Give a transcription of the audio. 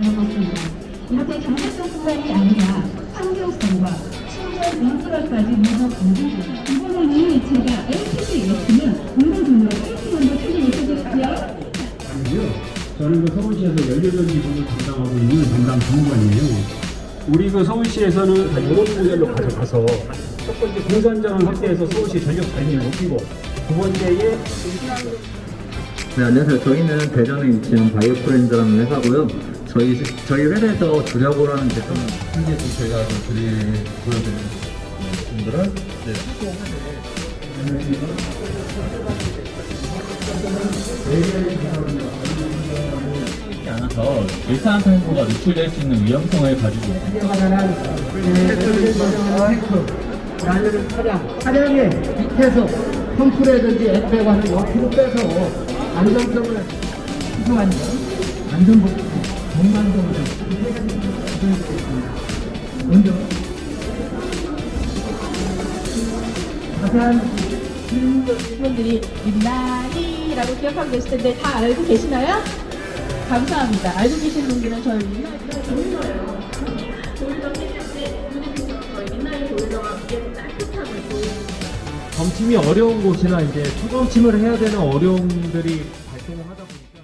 것입니다. 이렇게 경제성뿐만이 아니라 환경성과 친절 인프라까지 모두 검증됩니다. 이번에는 제가 LPG 예스는 공동분으로 LPG도 챙겨 주십시오. 아니요. 저는 그 서울시에서 연료전지 부분을 담당하고 있는 담당 주무관이에요. 우리 그 서울시에서는 다 이런 모델로 가져가서 첫 번째 공산자원 확대해서 서울시 전력 자율을 높이고 두 번째에 네, 안녕하세요. 저희는 대전에 위치한 바이오프렌즈라는 회사고요. 저희 저희 회사에서 주력으로 하는 제품 현재 좀 저희가 좀 드리 보여드리는 제품들은? 네, 하지 않아서 일산탄소가 노출될 수 있는 위험성을 가지고 있습니다. 날리는 차량, 차량의 밑에서 펌프라든지 액배관을 옆으로 빼서 안정성을 수송하는 안전복 분들이 민나이라고 기억하고 계실 텐데 다 알고 계시나요? 감사합니다. 알고 계신 분들은 저희 보일러예요. 보일러 켜실 때 눈에 비춰서 저희 민나이 보일러가 위에 따뜻함을 보여요. 점침이 어려운 곳이나 이제 초점침을 해야 되는 어려움들이 발생을 하다 보니